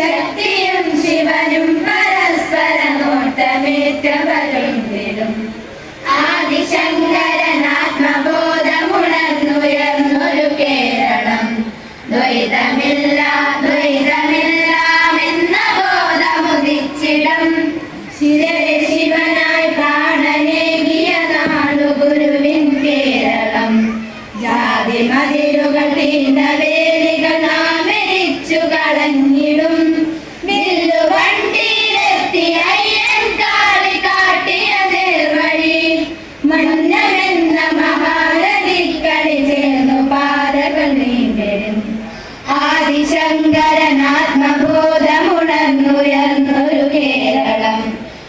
ശക്തിയും ശിവനും പരസ്പരം നോട്ടമേറ്റവരും വിടും ആദിശങ്കരനാത്മബോധമുണർന്നുയർന്നൊരു കേരളം. ദ്വൈതമില്ല ദ്വൈതമില്ലാമെന്ന ബോധമുദിച്ചിടം. ശിരേ ശിവനായി പ്രാണനേകിയ നാടു ഗുരുവിൻ കേരളം. ജാതി മതിലുകൾ തീണ്ടവേ ആദിശങ്കരൻ